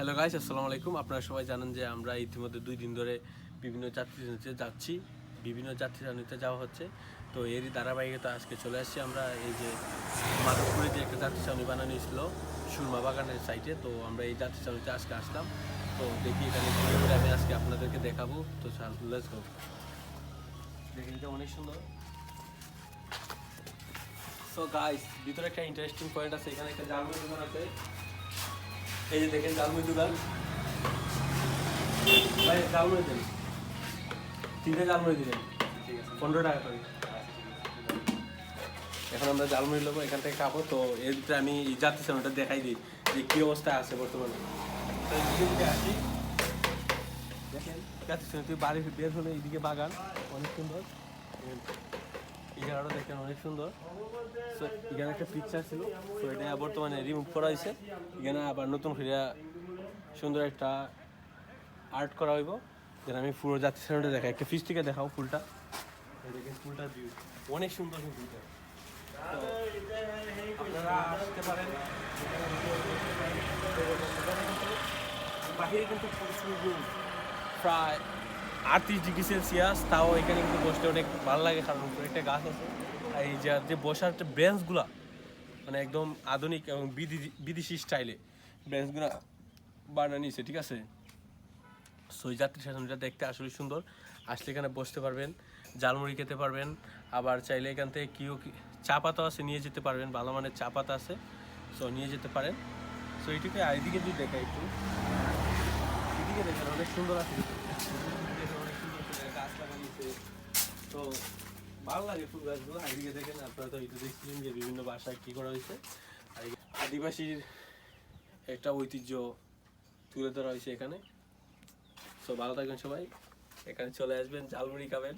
Hello guys আসসালামু আলাইকুম। আপনারা সবাই জানেন যে আমরা ইতিমধ্যে দুই দিন ধরে বিভিন্ন যাত্রী জানিতে যাচ্ছি। বিভিন্ন যাত্রী জানিতে যাওয়া হচ্ছে। তো এরই ধারাবাহিকতা আজকে চলে আসছি আমরা। এই যে মাধবপুরে যে একটা যাত্রী চাউনি বানানো ছিল সুরমা বাগানের সাইটে তো আমরা এই যাত্রী চাউনিতে আজকে আসলাম। তো দেখি এখানে আমি আজকে আপনাদেরকে দেখাবো। তো লেটস গো দেখেন এটা অনেক সুন্দর। সো গাইস ভিতরে একটা ইন্টারেস্টিং পয়েন্ট আছে। এখানে একটা জার্মানি আছে। এই যে দেখেন জালমুড়ি দোকান। ভাই জালমুড়ি দেন। তিনটে জালমুড়ি দিলেন। পনেরো টাকা করে। এখন আমরা জালমুড়ি নেব এখান থেকে খাব। তো এর ভিতরে আমি যাত্রী ওটা দেখাই দিই যে কী অবস্থা আছে বর্তমানে। আসি। দেখেন তুই বাড়ি বের হলে এইদিকে বাগান অনেক সুন্দর। এই জায়গাটা দেখেন অনেক সুন্দর। তো এখানে একটা পিকচার ছিল। তো এটা বর্তমানে রিমুভ করা হয়েছে। এখানে আবার নতুন করে সুন্দর একটা আর্ট করা হইব। যেন আমি পুরো যাত্রী সাইডে দেখাই। একটা ফিস থেকে দেখাও ফুলটা। দেখেন ফুলটার ভিউ অনেক সুন্দর কিন্তু ফুলটা আপনারা আসতে পারেন। বাহিরে কিন্তু প্রায় আটত্রিশ ডিগ্রি সেলসিয়াস তাও এখানে কিন্তু বসতে অনেক ভালো লাগে, কারণ উপরে একটা গাছ আছে। আর এই যে যে বসার যে বেঞ্চগুলা মানে একদম আধুনিক এবং বিদেশি স্টাইলে বেঞ্চগুলা বানানো নিয়েছে ঠিক আছে? সো এই যাত্রী শাসনটা দেখতে আসলে সুন্দর। আসলে এখানে বসতে পারবেন জালমুড়ি খেতে পারবেন, আবার চাইলে এখান থেকে কিও কি- চা পাতা আছে, নিয়ে যেতে পারবেন, ভালো মানের চা পাতা আছে। সো নিয়ে যেতে পারেন। সো এইটুকু আর এদিকে যদি দেখা একটু। এদিকে দেখেন, অনেক সুন্দর আছে। অনেক সুন্দর গাছ লাগানিয়েছে তো ভালো লাগে ফুল গাছগুলো। এদিকে দেখেন, আপনারা তো এটা দেখছিলেন যে বিভিন্ন বাসায় কী করা হয়েছে। আর আদিবাসীর একটা ঐতিহ্য তুলে ধরা হয়েছে এখানে। তো ভালো থাকবেন সবাই। এখানে চলে আসবেন, ঝালমুড়ি খাবেন।